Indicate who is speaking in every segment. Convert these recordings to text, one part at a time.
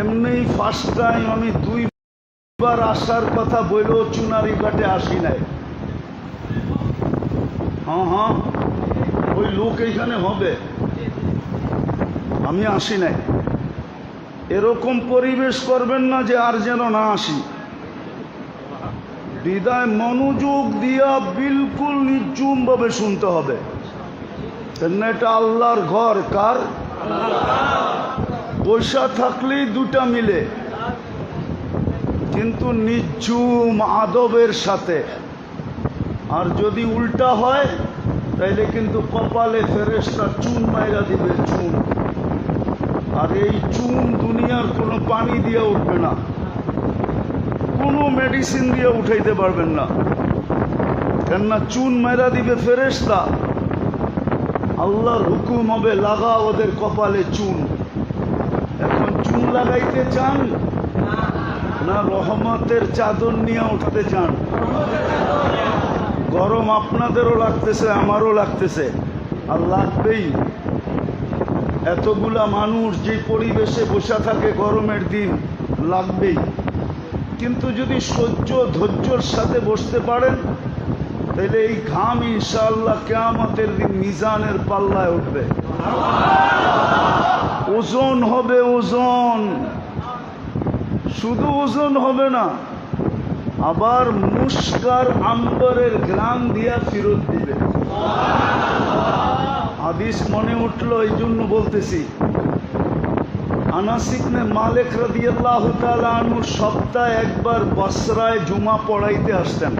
Speaker 1: এমনি first time আমি দুইবার আসার কথা বললেও চুনারি ঘাটে আসি নাই। হ্যাঁ হ্যাঁ ওই লোক এইখানে হবে। আমি আসি নাই। এরকম পরিবেশ করবেন না যে আর যেন না আসি। বিদায় মনোযোগ দিয়া বিলকুল নির্জুমভাবে শুনতে হবে। এটা আল্লাহর ঘর, কার? পয়সা থাকলেই দুটা মিলে। কিন্তু নির্জুম আদবের সাথে। আর যদি উল্টা হয়, তাইলে কিন্তু কপালে ফেরেস্তা চুন মাইরা দিবে চুন। আর এই চুন দুনিয়ার কোনো পানি দিয়ে উঠবে না। কোনো মেডিসিন দিয়ে উঠাইতে পারবেন না। কেননা চুন মেরা দিবে ফেরেস্তা আল্লাহর হুকুম হবে, লাগা ওদের কপালে চুন। লাগাইতে চান? না রহমতের চাদর নিয়ে উঠতে চান? গরম আপনাদেরও লাগতেছে, আমারও লাগতেছে। আর লাগবেই। এতগুলা মানুষ যে পরিবেশে বসে থাকে গরমের দিন, লাগবেই। কিন্তু যদি সহ্য ধৈর্যর সাথে বসতে পারেন, তাহলে এই ঘাম ইনশাআল্লাহ কেয়ামতের দিন মিজানের পাল্লায় উঠবে। ওজন হবে ওজন। শুধু ওজন হবে না, আবার মুস্কার আম্বরের গ্রাম দিয়া ফিরত দিবে। হাদিস মনে উঠল এই জন্য বলতেছি আনাসিকনে মালিক রাদিয়াল্লাহু আনহু সপ্তাহে একবার বসরায় জুমা পড়াইতে আসতেন।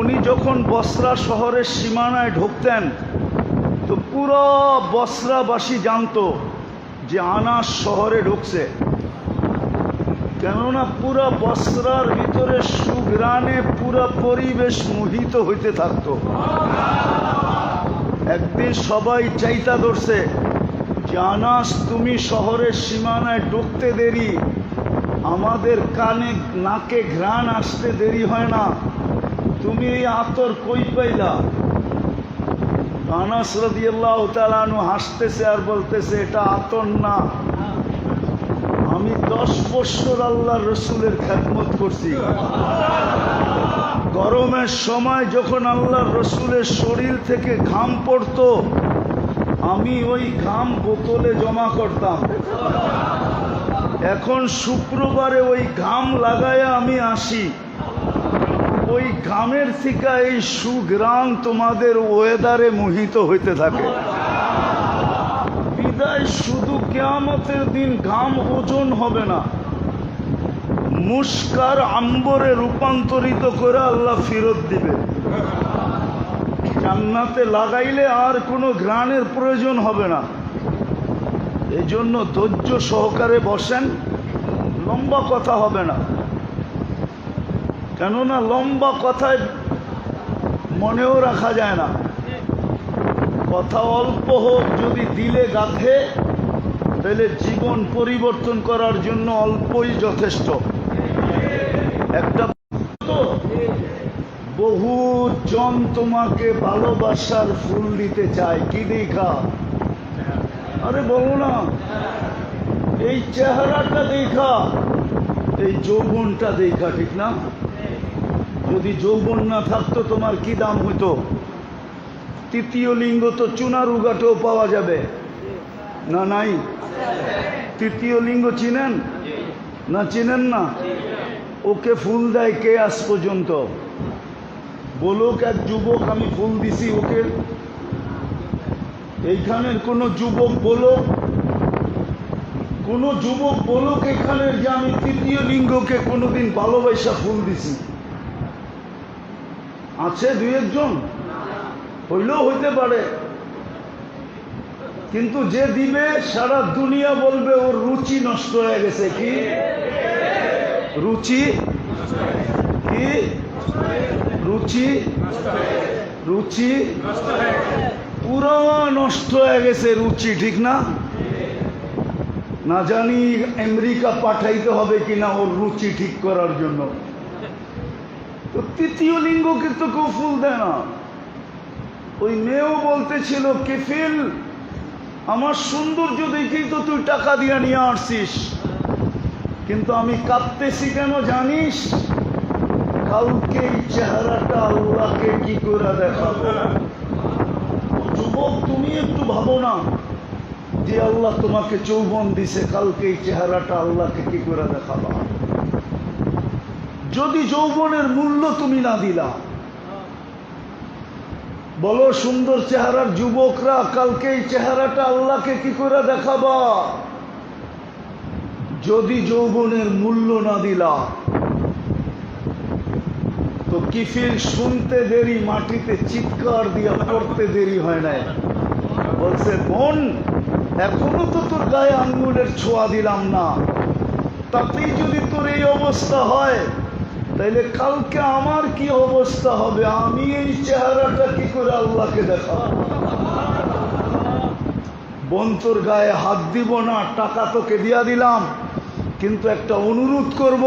Speaker 1: উনি যখন বসরা শহরের সীমানায় ঢুকতেন পুরো বসরাবাসী জানতো যে আনাস শহরে ঢুকছে। কেননা পুরা বসরার ভিতরে সুগ্রানে পুরা পরিবেশ মোহিত হইতে থাকতো। একদিন সবাই চাইতা ধরছে জানাস তুমি শহরের সীমানায় ঢুকতে দেরি। আমাদের কানে, নাকে ঘ্রাণ আসতে দেরি হয় না। তুমি এই আতর কই পাইলা? আনাস রদিয়াল্লাহ তালানু হাসতেছে আর বলতেছে, এটা আতর না। আমি দশ বছর আল্লাহ রসুলের খ্যাতমত করছি। গরমের সময় যখন আল্লাহ রসুলের শরীর থেকে ঘাম পড়তো, আমি ওই ঘাম বোতলে জমা করতাম। এখন শুক্রবারে ওই ঘাম লাগায় আমি আসি। ওই ঘামের থেকে এই সুগ্রাম তোমাদের ওয়েদারে মোহিত হইতে থাকে। বিদায়, শুধু কেয়ামতের দিন ঘাম ওজন হবে না। মুস্কার আম্বরে রূপান্তরিত করে আল্লাহ ফেরত দিবে। জান্নাতে লাগাইলে আর কোনো ঘ্রাণের প্রয়োজন হবে না। এই জন্য ধৈর্য সহকারে বসেন, লম্বা কথা হবে না। কেননা লম্বা কথায় মনেও রাখা যায় না। কথা অল্প হোক, যদি দিলে গাথে, তাহলে জীবন পরিবর্তন করার জন্য অল্পই যথেষ্ট। একটা বহু জন তোমাকে ভালোবাসার ফুল দিতে চায়, কি দেখা? আরে বলো না, এই চেহারাটা দেখা, এই যৌবনটা দেখা, ঠিক না? যদি যৌবন না থাকতো, তোমার কি দাম হইতো তৃতীয় লিঙ্গ তো চুনার উগাটেও পাওয়া যাবে। না নাই? তৃতীয় লিঙ্গ চিনেন? না চিনেন না? ওকে ফুল দেয় কে আজ পর্যন্ত? বলুক, এক যুবক, আমি ফুল দিছি ওকে। এইখানের কোনো যুবক বলো কোনো যুবক বলুক, এখানের যে আমি তৃতীয় লিঙ্গকে কোনোদিন ভালোবাসা ফুল দিছি। আছে দুই একজন? হইলেও হইতে পারে। কিন্তু যে দিবে, সারা দুনিয়া বলবে, ওর রুচি নষ্ট হয়ে গেছে। কি? রুচি? কি? রুচি? রুচি? পুরো নষ্ট হয়ে গেছে রুচি, ঠিক না? না জানি আমেরিকা পাঠাইতে হবে কিনা ওর রুচি ঠিক করার জন্য। তো তৃতীয় লিঙ্গকে তো কেউ ফুল দেয় না। ওই মেয়েও বলতেছিল, কেফিল, আমার সৌন্দর্য দেখেই তো তুই টাকা দিয়ে নিয়ে আসছিস। কিন্তু আমি কাঁদতেছি কেন জানিস? কালকে এই চেহারাটা আল্লাহকে কি করে দেখাবো? যুবক, তুমি একটু ভাবো না যে আল্লাহ তোমাকে চৌবন দিছে, কালকে এই চেহারাটা আল্লাহকে কি করে দেখাবা? যদি যৌবনের মূল্য তুমি না দিলা। বলো, সুন্দর চেহারার যুবকরা, কালকে এই চেহারাটা আল্লাহকে কি করে দেখাবা? যদি যৌবনের মূল্য না দিলা, তো কিফিল শুনতে দেরি, মাটিতে চিৎকার দিয়া পড়তে দেরি হয় না বলছে, বোন, এখনও তো তোর গায়ে আঙ্গুলের ছোঁয়া দিলাম না। তাতেই যদি তোর এই অবস্থা হয় তাইলে কালকে আমার কি অবস্থা হবে? আমি এই চেহারাটা কি করে আল্লাহকে দেখাবো? বোন তোর গায়ে হাত দিব না, টাকা তোকে দিয়া দিলাম। কিন্তু একটা অনুরোধ করব,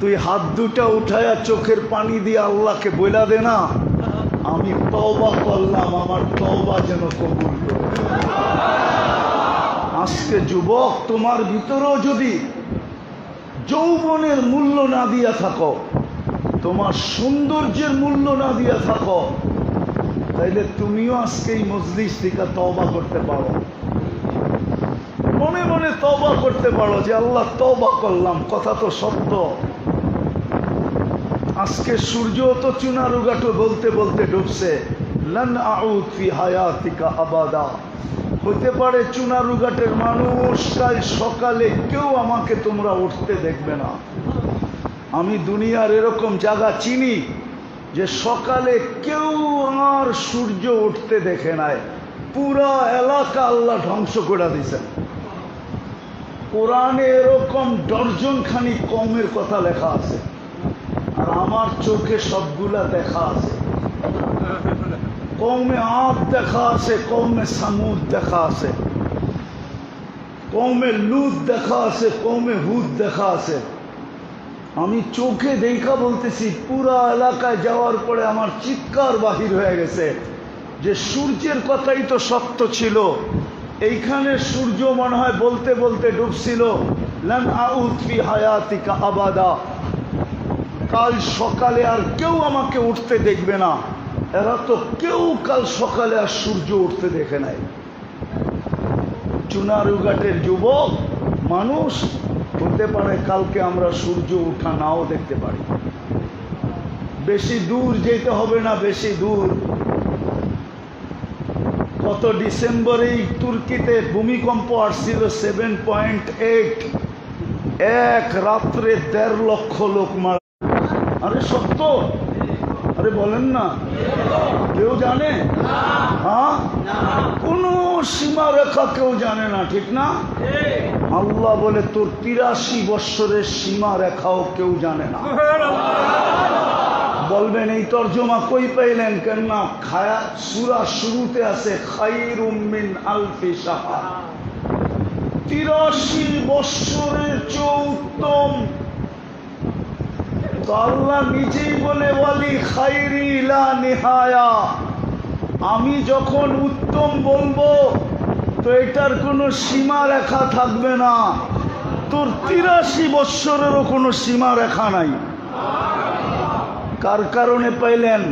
Speaker 1: তুই হাত দুটা উঠায়া চোখের পানি দিয়ে আল্লাহকে বইলা দে না। আমি তওবা করলাম, আমার তওবা যেন কবুল। আজকে যুবক তোমার ভিতরেও যদি যৌবনের মূল্য না দিয়া থাকো। তোমার সৌন্দর্যের মূল্য না দিয়া থাকো। তাইলে তুমিও আজকে এই মজলিস থেকে তওবা করতে পারো। মনে মনে তওবা করতে পারো যে আল্লাহ তওবা করলাম, কথা তো সত্য। আজকে সূর্য তো চুনারুগাটো বলতে বলতে ডুবছে। লন আউদ ফি হায়াতিকা আবাদা। হতে পারে চুনারুঘাটের মানুষ, কাল সকালে কেউ আমাকে তোমরা উঠতে দেখবে না। আমি দুনিয়ার এরকম জায়গা চিনি যে সকালে কেউ আর সূর্য উঠতে দেখে নাই। পুরা এলাকা আল্লাহ ধ্বংস করে দিয়েছেন কোরআনে এরকম ডর্জন খানি কমের কথা লেখা আছে। আর আমার চোখে সবগুলা দেখা আছে। কৌমে আপ দেখা আছে কৌমে সামুদ দেখা আছে কৌমে লুদ দেখা আছে কৌমে হুদ দেখা আছে আমি চোখে দেখা বলতেছি, পুরা এলাকায় যাওয়ার পরে আমার চিৎকার বাহির হয়ে গেছে যে সূর্যের কথাই তো সত্য ছিল। এইখানে সূর্য মনে হয় বলতে বলতে ডুবছিল। লান আউদ ফি হায়াতিকা আবাদা। কাল সকালে আর কেউ আমাকে উঠতে দেখবে না। এরা তো কেউ কাল সকালে আর সূর্য উঠতে দেখে নাই। চুনারুঘাটের যুবক, মানুষ, হতে পারে কালকে আমরা সূর্য উঠা নাও দেখতে পারি। বেশি দূর যেতে হবে না, বেশি দূর। গত ডিসেম্বরেই তুর্কিতে ভূমিকম্প আসছিল সেভেন পয়েন্ট এইট এক রাত্রে দেড় লক্ষ লোক মারা আরে সত্য? আরে বলেন না। কেউ জানে? হ্যাঁ? কোনো সীমা রেখা কেউ জানে না, ঠিক না? আল্লাহ বলে, তোর তিরাশি বৎসরের সীমা রেখাও কেউ জানে না। বলবেন, এই তর্জমা কই পাইলেন? কেননা খায়া, সুরা শুরুতে আছে খাইর উম্মিন আলফি সাহা তিরাশি বৎসরের চৌত্তম তো আল্লাহ নিজেই বলে বলি খাইরি লা নিহায়া। আমি যখন উত্তম বলব, তো এটার কোনো সীমা রেখা থাকবে না। তোর তিরাশি বৎসরেরও কোনো সীমা রেখা নাই। কার কারণে পাইলেন?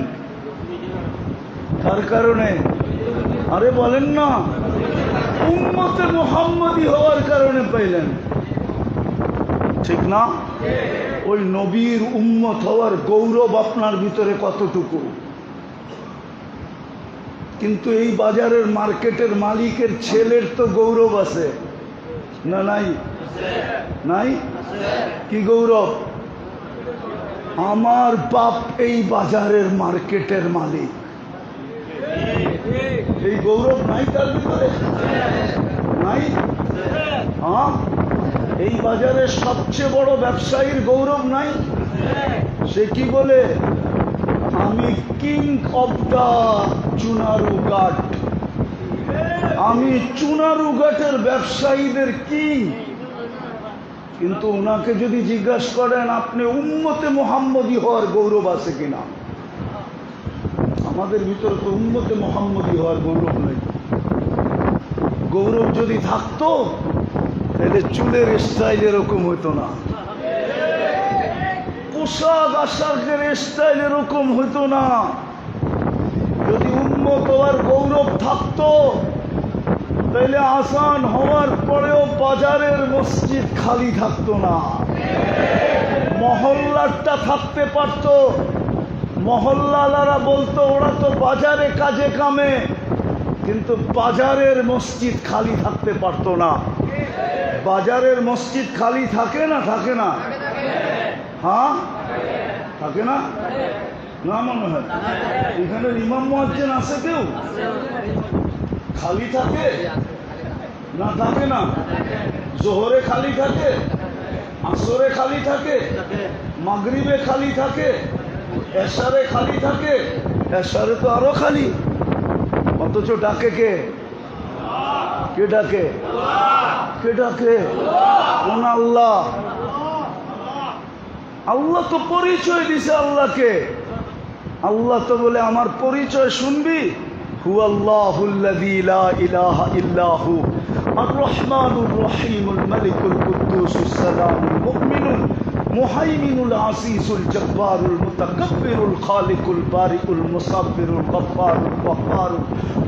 Speaker 1: কার কারণে? আরে বলেন না। উম্মতে মোহাম্মদী হওয়ার কারণে পাইলেন। ঠিক না? ওই নবীর উম্মত হওয়ার গৌরব আপনার ভিতরে কতটুকু? কিন্তু এই বাজারের মার্কেটের মালিকের ছেলের তো গৌরব আছে। না নাই? নাই? কি গৌরব? আমার বাপ এই বাজারের মার্কেটের মালিক। এই গৌরব নাই তার ভিতরে? নাই? হ্যাঁ? এই বাজারে সবচেয়ে বড় ব্যবসায়ীর গৌরব নাই? সে কি বলে? আমি কিং অব দ্য চুনারু ঘাট। আমি চুনারু ঘাটের ব্যবসায়ীদের কিং? কিন্তু ওনাকে যদি জিজ্ঞাসা করেন, আপনি উম্মতে মোহাম্মদী হওয়ার গৌরব আছে কিনা? আমাদের ভিতরে তো উম্মতে মোহাম্মদী হওয়ার গৌরব নেই। গৌরব যদি থাকতো তাহলে চুলের স্টাইল এরকম হইতো না। পোশাক আশাকের স্টাইল এরকম হইতো না। যদি উন্নত হওয়ার গৌরব থাকতো তাহলে আসান হওয়ার পরেও বাজারের মসজিদ খালি থাকতো না। মহল্লারটা থাকতে পারত। মহল্লালারা বলতো, ওরা তো বাজারে কাজে কামে। কিন্তু বাজারের মসজিদ খালি থাকতে পারতো না। বাজারের মসজিদ খালি থাকে না থাকে না? হ্যাঁ? থাকে না? না, মনে হয়। এখানে ইমাম মহাজ্জেন আছে কেউ? খালি থাকে? না থাকে না? জোহরে খালি থাকে? আসরে খালি থাকে? মাগরিবে খালি থাকে? এশারে খালি থাকে? এশারে তো আরও খালি। অথচ ডাকে কে? কেটাকে কেটাকে কোন আল্লাহ? আল্লাহ তো পরিচয় দিছে আল্লাহকে। আল্লাহ তো বলে, আমার পরিচয় শুনবি? হু আল্লাহুল্লাযী ইল্লাহু। আর রহমানুর রহিমুল মালিকুল কুদ্দুসুস সালামুল মুমিনুন। المهيمن العزيز الجبار المتكبر الخالق البارئ المصبر الغفار القهار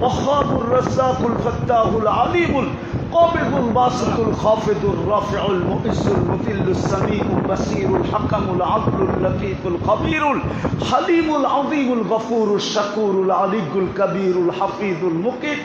Speaker 1: وخاب الرزاق الفتاح العليم القابض الباسط الخافض الرافع المؤز المذل السميع البصير الحكم العدل اللطيف الخبير الحليم العظيم الغفور الشكور العلي الكبير الحفيظ المقيت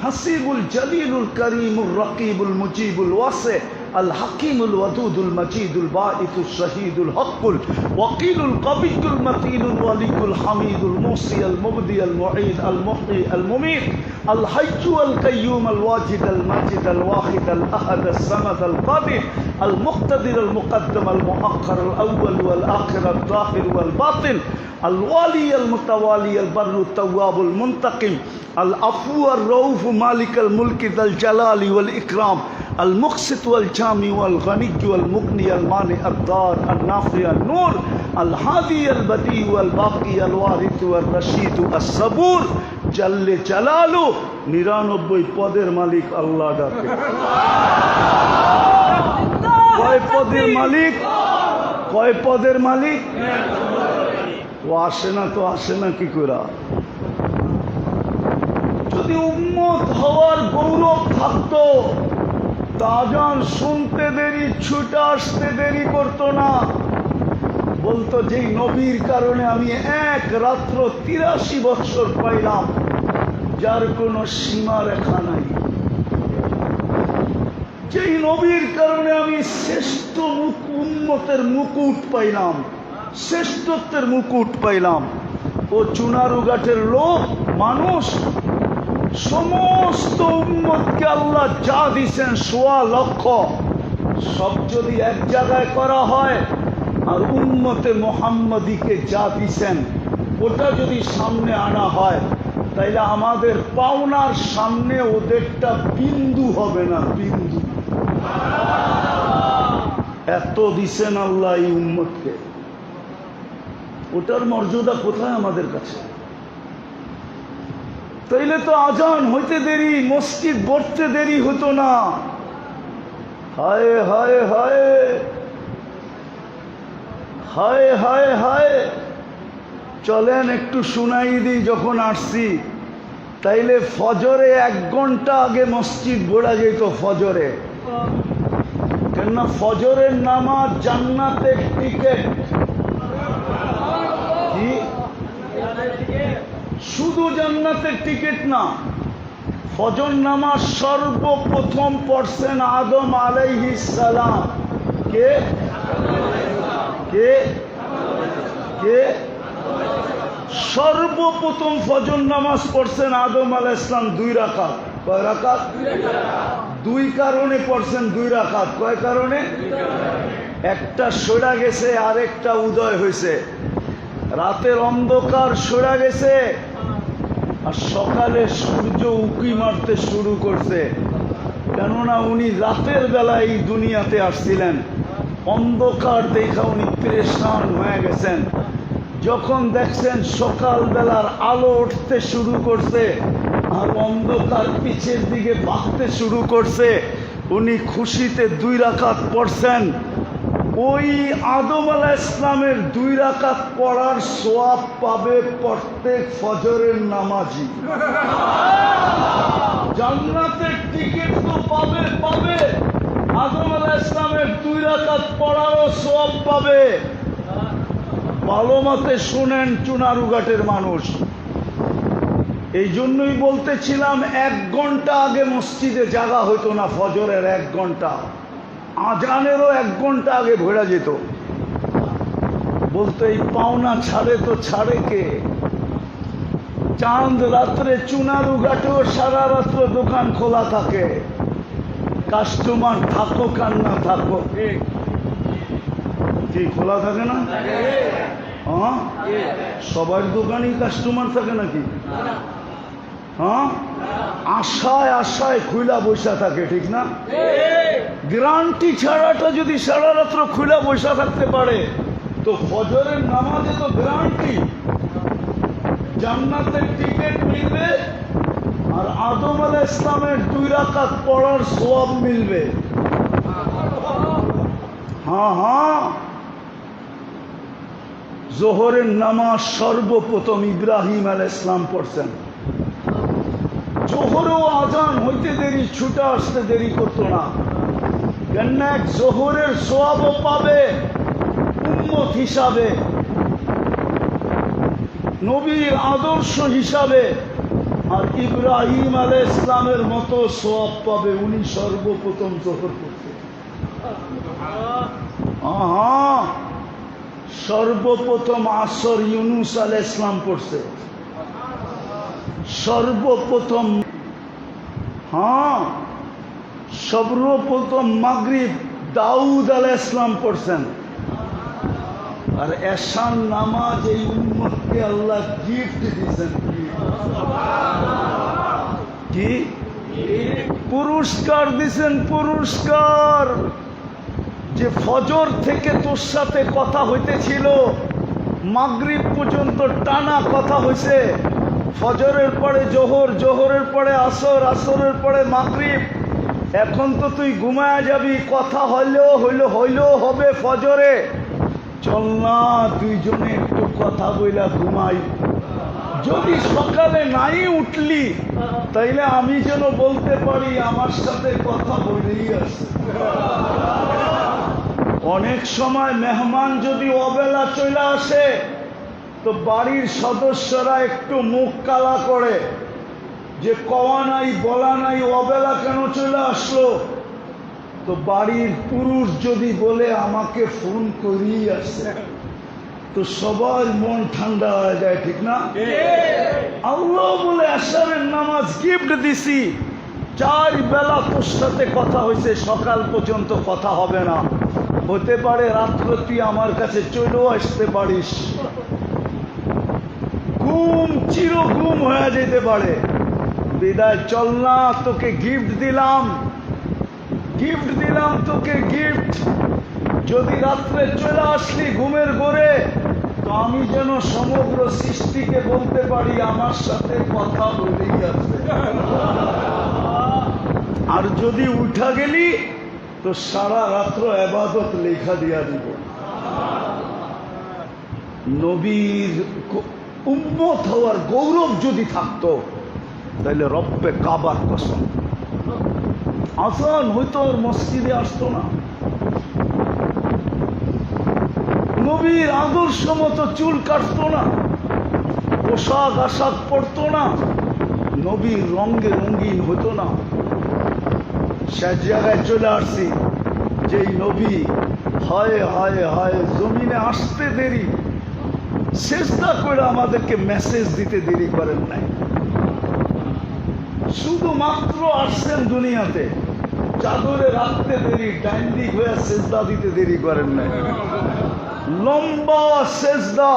Speaker 1: الحسيب الجليل الكريم الرقيب المجيب الواسع الحكيم الودود المجيد الباعث الشهيد الحق الوكيل القوي المتين الولي الحميد الموصي المبدي المعيد المحيي المميت الحي القيوم الواجد الماجد الواحد الأحد الصمد القادر المقتدر المقدم المؤخر الأول والآخر الظاهر والباطن الوالي المتوالي البر التواب المنتقم العفو الرؤوف مالك الملك ذا الجلال والإكرام المقسط والجامع والغني والمغني المانع الدار النافع النور الهادي البديع والباقي الوارث والرشيد الصبور جل جلاله নিরানব্বই পদের মালিক আল্লাহ ডাকে কয় পদের মালিক কয় পদের মালিক ও আসে না তো আসে না কি করে যদি উন্মত হওয়ার গৌরব থাকতো তাজান শুনতে দেরি, ছুটে আসতে দেরি করতো না। বলতো, যেই নবীর কারণে আমি এক রাত্র তিরাশি বৎসর পাইলাম, যার কোনো সীমা রেখা নাই। যেই নবীর কারণে আমি শ্রেষ্ঠ উন্মতের মুকুট পাইলাম, শ্রেষ্ঠত্বের মুকুট পাইলাম। ও চুনারুঘাটের লোক, মানুষ সমস্ত উন্মতকে আল্লাহ যা দিছেন সোয়া লক্ষ, সব যদি এক জায়গায় করা হয়, আর উন্মতে মোহাম্মদীকে যা দিছেন, ওটা যদি সামনে আনা হয়, তাইলে আমাদের পাওনার সামনে ওদেরটা বিন্দু হবে না, বিন্দু। এত দিছেন আল্লাহ এই উন্মতকে ওটার মর্যাদা কোথায় আমাদের কাছে? তাইলে তো আজান হইতে দেরি, মসজিদ গড়তে দেরি হতো না। হায় হায় হায়। হায় হায় হায়। চলেন একটু শুনাই দিই যখন আসছি। তাইলে ফজরে এক ঘণ্টা আগে মসজিদ গোড়া যেত ফজরে। কেননা ফজরের নামাজ জান্নাতের টিকেট কি শুধু জান্নাতের টিকিট না, ফজর নামাজ সর্বপ্রথম পড়ছেন আদম সালাম। কে? কে? কে? সর্বপ্রথম ফজর নামাজ পড়ছেন আদম আলাহ ইসলাম দুই রাকাত। কয় রাকাত? দুই কারণে পড়ছেন দুই রাকাত। কয় কারণে? একটা সরা গেছে, আরেকটা উদয় হয়েছে। রাতের অন্ধকার সরা গেছে আর সকালে সূর্য উকি মারতে শুরু করছে। কেননা উনি রাতের বেলা এই দুনিয়াতে আসছিলেন। অন্ধকার দেখা উনি পরেশান হয়ে গেছেন। যখন দেখছেন সকালবেলার আলো উঠতে শুরু করছে আর অন্ধকার পিছের দিকে বাঁকতে শুরু করছে, উনি খুশিতে দুই রাখাত পড়ছেন। ওই আদম আলাহ ইসলামের দুই রাকাত পড়ার সোয়াব পাবে প্রত্যেক ফজরের নামাজি। জান্নাতের টিকিট তো পাবে পাবে। আদম আলা ইসলামের দুই রাকাত পড়ারও সোয়াব পাবে। ভালো মতে শুনেন চুনারুঘাটের মানুষ। এই জন্যই বলতেছিলাম, এক ঘণ্টা আগে মসজিদে জাগা হতো না, ফজরের এক ঘণ্টা। আজানেরও এক ঘণ্টা আগে ভেড়া যেত। বলতো এই পাওনা ছাড়ে তো ছাড়ে কে? চাঁদ রাত্রে চুনারু ঘাটেও সারা রাত্র দোকান খোলা থাকে। কাস্টমার থাকো কার না থাকো কি খোলা থাকে না? হ্যাঁ? সবার দোকানই কাস্টমার থাকে নাকি? হ্যাঁ? আশায় আশায় খুলা বৈশা থাকে, ঠিক না? গ্রান্টি ছাড়াটা যদি সারা রাত্র খুলা বৈশা থাকতে পারে, তো ফজরের নামাজে তো গ্রান্টি। জান্নাতের টিকিট মিলবে আর আদম আল ইসলামের দুই রাকাত পড়ার সোয়াব মিলবে। হ্যাঁ হ্যাঁ। জোহরের নামাজ সর্বপ্রথম ইব্রাহিম আল ইসলাম পড়ছেন। জোহরও আজান হইতে দেরি, ছুটে আসতে দেরি করতো না। কেন এক জোহরের সোয়াবও পাবে, উম্মত হিসাবে। নবীর আদর্শ হিসাবে আর ইব্রাহিম আলে ইসলামের মতো সোয়াব পাবে উনি সর্বপ্রথম জোহর করতে। সর্বপ্রথম আসর ইউনুস আল ইসলাম পড়ছে। সর্বপ্রথম হ্যাঁ সর্বপ্রথম মাগরিব দাউদ আল ইসলাম পড়ছেন। আর এসান নামাজ এই উম্মতকে আল্লাহ গিফট দিয়েছেন। কি? পুরস্কার দিছেন পুরস্কার। যে ফজর থেকে তোর সাথে কথা হইতেছিল, মাগরিব পর্যন্ত টানা কথা হয়েছে ফজরের পরে জোহর, জোহরের পরে আসর, আসরের পরে মাগরিব। এখন তো তুই ঘুমায় যাবি, কথা হইলেও হইল, হইলেও হবে ফজরে। চল না, দুইজনে একটু কথা বইলা ঘুমাই। যদি সকালে নাই উঠলি, তাইলে আমি যেন বলতে পারি আমার সাথে কথা বলেই আছে। অনেক সময় মেহমান যদি অবেলা চলে আসে তো বাড়ির সদস্যরা একটু মুখ কালা করে যে কওয়া নাই বলা নাই অবেলা কেন চলে আসলো? তো বাড়ির পুরুষ যদি বলে আমাকে ফোন করিয়ে আসছে। তো সবার মন ঠান্ডা হয়ে যায় ঠিক না? আল্লাহ বলে আসারের নামাজ গিফট দিছি। চার বেলা তোর সাথে কথা হয়েছে সকাল পর্যন্ত কথা হবে না। হতে পারে রাত্র তুই আমার কাছে চলেও আসতে পারিস। ঘুম চির ঘুম হয়ে যেতে পারে। বিদায়, চল না, তোকে গিফট দিলাম। গিফট দিলাম, তোকে গিফট যদি রাত্রে চলে আসলি ঘুমের ঘরে, তো আমি যেন সমগ্র সৃষ্টিকে বলতে পারি, আমার সাথে কথা বলেই আছে আর যদি উঠা গেলি, তো সারা রাত্র এবাদত লেখা দিয়া দিব। নবীর উম্মত হওয়ার গৌরব যদি থাকতো তাহলে রব্বে কাবার কসম। আসান হয়তো ওর মসজিদে আসতো না। নবীর আদর্শ মতো চুল কাটতো না, পোশাক আশাক পরতো না, নবীর রঙে রঙিন হতো না। সে জায়গায় চলে আসছি, যেই নবী হায় হায় হায় জমিনে আসতে দেরি চেষ্টা করে আমাদেরকে মেসেজ দিতে দেরি করেন নাই। শুধুমাত্র আসছেন দুনিয়াতে। চাদরে রাখতে দেরি, ডাইন দিক হয়ে সেজদা দিতে দেরি করেন নাই। লম্বা সেজদা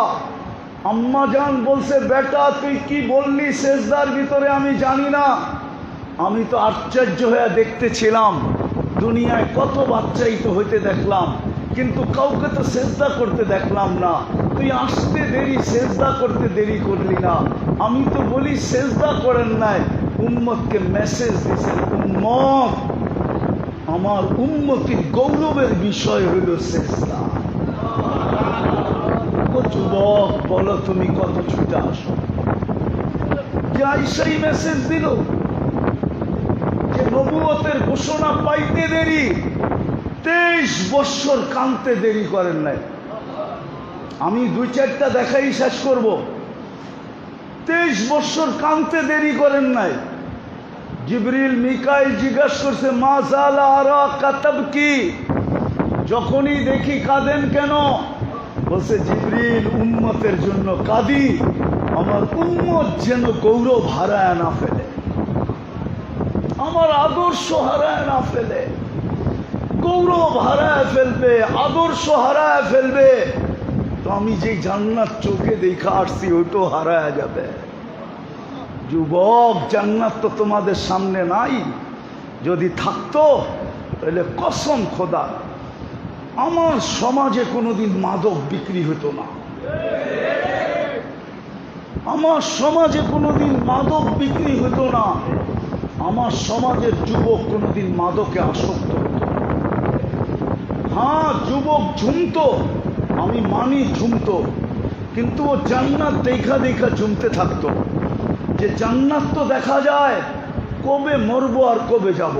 Speaker 1: আম্মা জান বলছে, বেটা, তুই কি বললি সেজদার ভিতরে আমি জানি না। আমি তো আশ্চর্য হয়ে দেখতেছিলাম দুনিয়ায় কত বাচ্চাই তো হইতে দেখলাম, কিন্তু কাউকে তো সেজদা করতে দেখলাম না। তুই আসতে দেরি, সেজদা করতে দেরি করলি না। আমি তো বলি, সেজদা করেন নাই। উম্মতকে মেসেজ দিয়েছেন উম্মত, আমার উন্নতির গৌরবের বিষয় হইল ও যুবক, বলো তুমি কত ছুটে আসো। আইসাই মেসেজ দিল, যে নবুয়তের ঘোষণা পাইতে দেরি, তেইশ বৎসর কানতে দেরি করেন নাই। আমি দুই চারটা দেখাই শেষ করব। তেইশ বৎসর কানতে দেরি করেন নাই। জিবরিল মিকাইল জিজ্ঞাসা করছে, মা জালা আরা কাতাব কি? যখনই দেখি কাঁদেন কেন? বলছে, জিবরিল উম্মতের জন্য কাঁদি। আমার উম্মত যেন গৌরব হারায় না ফেলে। আমার আদর্শ হারায় না ফেলে। গৌরব হারায় ফেলবে, আদর্শ হারায় ফেলবে। তো আমি যে জান্নাত চোখে দেখা আসছি, ওইটাও হারায় যাবে। যুবক, জান্নাত তো তোমাদের সামনে নাই। যদি থাকতো, তাহলে কসম খোদা, আমার সমাজে কোনোদিন মাদক বিক্রি হতো না। আমার সমাজে কোনোদিন মাদক বিক্রি হতো না। আমার সমাজের যুবক কোনোদিন মাদকে আসক্ত হতো না। হ্যাঁ যুবক ঝুমতো আমি মানি ঝুমতো, কিন্তু ও জান্নাত দেখা দেখা ঝুমতে থাকতো। যে জান্নাত তো দেখা যায়, কবে মরবো আর কবে যাব?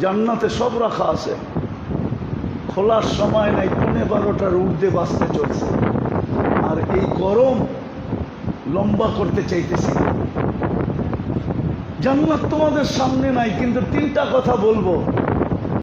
Speaker 1: জান্নাতে সব রাখা আছে। খোলার সময় নাই, পৌনে বারোটার ঊর্ধ্বে বাঁচতে চলছে। আর এই গরম লম্বা করতে চাইতেছি জান্নাত তোমাদের সামনে নাই, কিন্তু তিনটা কথা বলব।